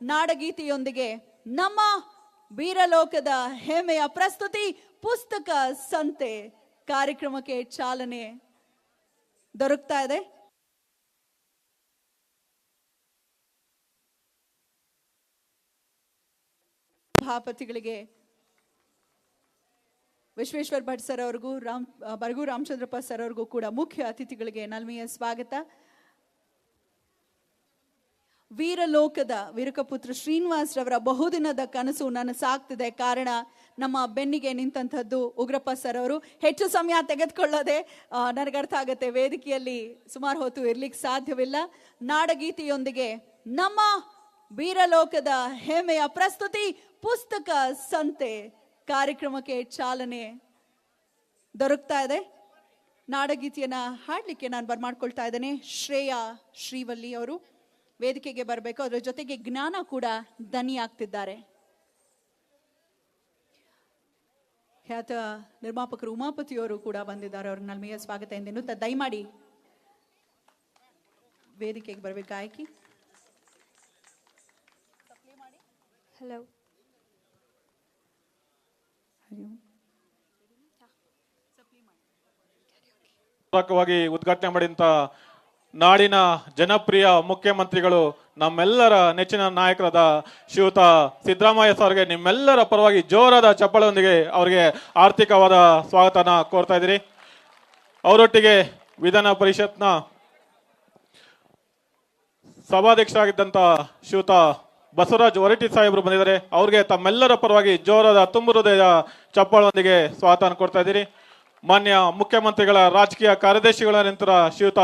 ನಾಡಗೀತೆಯೊಂದಿಗೆ ನಮ್ಮ ವೀರಲೋಕದ ಹೆಮ್ಮೆಯ ಪ್ರಸ್ತುತಿ ಪುಸ್ತಕ ಸಂತೆ ಕಾರ್ಯಕ್ರಮಕ್ಕೆ ಚಾಲನೆ ದೊರಕ್ತಾ ಇದೆ. ಸಭಾಪತಿಗಳಿಗೆ ವಿಶ್ವೇಶ್ವರ್ ಭಟ್ ಸರ್ ಅವ್ರಿಗೂ ರಾಮ್ ಬರಗು ರಾಮಚಂದ್ರಪ್ಪ ಸರ್ ಅವ್ರಿಗೂ ಕೂಡ ಮುಖ್ಯ ಅತಿಥಿಗಳಿಗೆ ನಲ್ಮೆಯ ಸ್ವಾಗತ. ವೀರಲೋಕದ ವೀರಕಪುತ್ರ ಶ್ರೀನಿವಾಸ್ ರವರ ಬಹುದಿನದ ಕನಸು ನನಸಾಗ್ತಿದೆ ಕಾರಣ ನಮ್ಮ ಬೆನ್ನಿಗೆ ನಿಂತಂಥದ್ದು ಉಗ್ರಪ್ಪ ಸರ್ ಅವರು. ಹೆಚ್ಚು ಸಮಯ ತೆಗೆದುಕೊಳ್ಳದೆ ಅರ್ಥ ಆಗುತ್ತೆ. ವೇದಿಕೆಯಲ್ಲಿ ಸುಮಾರು ಹೊತ್ತು ಇರ್ಲಿಕ್ಕೆ ಸಾಧ್ಯವಿಲ್ಲ. ನಾಡಗೀತೆಯೊಂದಿಗೆ ನಮ್ಮ ವೀರಲೋಕದ ಹೆಮ್ಮೆಯ ಪ್ರಸ್ತುತಿ ಪುಸ್ತಕ ಸಂತೆ ಕಾರ್ಯಕ್ರಮಕ್ಕೆ ಚಾಲನೆ ದೊರಕ್ತಾ ಇದೆ. ನಾಡಗೀತೆಯನ್ನ ಹಾಡ್ಲಿಕ್ಕೆ ನಾನು ಬರ್ಮಾಡ್ಕೊಳ್ತಾ ಇದ್ದೇನೆ. ಶ್ರೇಯಾ ಶ್ರೀವಲ್ಲಿ ಅವರು. ವೇದಿಕೆಗೆ ಬರಬೇಕು. ಅದರ ಜೊತೆಗೆ ಜ್ಞಾನ ಕೂಡ ಧನಿ ಆಗ್ತಿದ್ದಾರೆ. ಖ್ಯಾತ ನಿರ್ಮಾಪಕರು ಉಮಾಪತಿಯವರು ಕೂಡ ಬಂದಿದ್ದಾರೆ. ಅವ್ರ ನಲ್ಮೆಯ ಸ್ವಾಗತ ಎಂದೆನ್ನುತ್ತಾ ದಯಮಾಡಿ ವೇದಿಕೆಗೆ ಬರಬೇಕು. ಆಯ್ಕೆ ಹಲೋ ಉದ್ಘಾಟನೆ ಮಾಡಿದಂತ ನಾಡಿನ ಜನಪ್ರಿಯ ಮುಖ್ಯಮಂತ್ರಿಗಳು ನಮ್ಮೆಲ್ಲರ ನೆಚ್ಚಿನ ನಾಯಕರಾದ ಶ್ರೀಯುತ ಸಿದ್ದರಾಮಯ್ಯ ಸರ್ಗೆ ನಿಮ್ಮೆಲ್ಲರ ಪರವಾಗಿ ಜೋರಾದ ಚಪ್ಪಳದೊಂದಿಗೆ ಅವರಿಗೆ ಆರ್ಥಿಕವಾದ ಸ್ವಾಗತನ ಕೋರ್ತಾ ಇದ್ದೀರಿ. ಅವರೊಟ್ಟಿಗೆ ವಿಧಾನ ಪರಿಷತ್ನ ಸಭಾಧ್ಯಕ್ಷರಾಗಿದ್ದಂಥ ಶ್ರೀಯುತ ಬಸವರಾಜ್ ಹೊರಟಿ ಸಾಹೇಬರು ಬಂದಿದ್ದಾರೆ. ಅವ್ರಿಗೆ ತಮ್ಮೆಲ್ಲರ ಪರವಾಗಿ ಜೋರಾದ ತುಂಬು ಹೃದಯದ ಚಪ್ಪಾಳೊಂದಿಗೆ ಸ್ವಾಗತ ಕೊಡ್ತಾ ಇದ್ದೀರಿ. ಮಾನ್ಯ ಮುಖ್ಯಮಂತ್ರಿಗಳ ರಾಜಕೀಯ ಕಾರ್ಯದರ್ಶಿಗಳ ನಂತರ ಶ್ರೀಯುತ